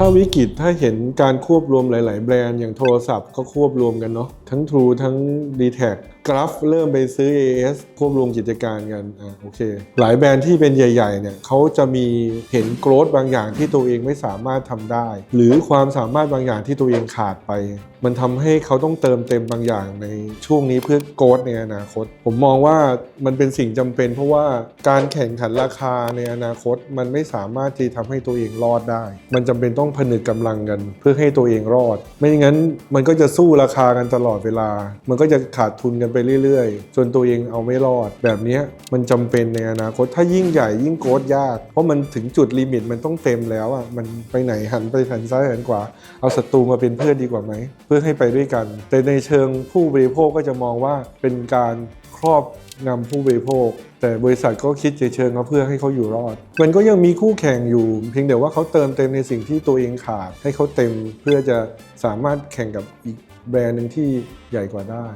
ถ้าวิกฤตถ้าเห็นการควบรวมหลาย ๆ แบรนด์อย่างโทรศัพท์ก็ควบรวมกันเนาะทั้ง True ทั้ง d t แทกราฟเริ่มไปซื้อ AS ควบรวมกิจการกันอ่าโอเค หลายแบรนด์ที่เป็นใหญ่ๆเนี่ยเขาจะมีเห็นโกรธบางอย่างที่ตัวเองไม่สามารถทำได้ หรือความสามารถบางอย่างที่ตัวเองขาดไป มันทำให้เขาต้องเติมเต็มบางอย่างในช่วงนี้เพื่อโกรธในอนาคต ผมมองว่ามันเป็นสิ่งจำเป็น เพราะว่าการแข่งขันราคาในอนาคต มันไม่สามารถที่ทำให้ตัวเองรอดได้ มันจำเป็นต้องผนึกกำลังกัน เพื่อให้ตัวเองรอด ไม่อย่างนั้นมันก็จะสู้ราคากันตลอดเวลา มันก็จะขาดทุนกันไปเรื่อยๆ จนตัวเองเอาไม่รอด แบบนี้มันจำเป็นในอนาคตถ้ายิ่งใหญ่ยิ่งโกรธยาก เพราะมันถึงจุดลิมิตมันต้องเต็มแล้วอะมันไปไหนหันไปหันซ้ายหันขวาเอาศัตรูมาเป็นเพื่อนดีกว่าไหม เพื่อให้ไปด้วยกัน แต่ในเชิงผู้บริโภคก็จะมองว่าเป็นการครอบงำผู้บริโภค แต่บริษัทก็คิดเชิงเขาเพื่อให้เขาอยู่รอด มันก็ยังมีคู่แข่งอยู่ เพียงแต่ว่าเขาเติมเต็มในสิ่งที่ตัวเองขาด ให้เขาเต็มเพื่อจะสามารถแข่งกับอีก แบรนด์หนึ่งที่ใหญ่กว่าได้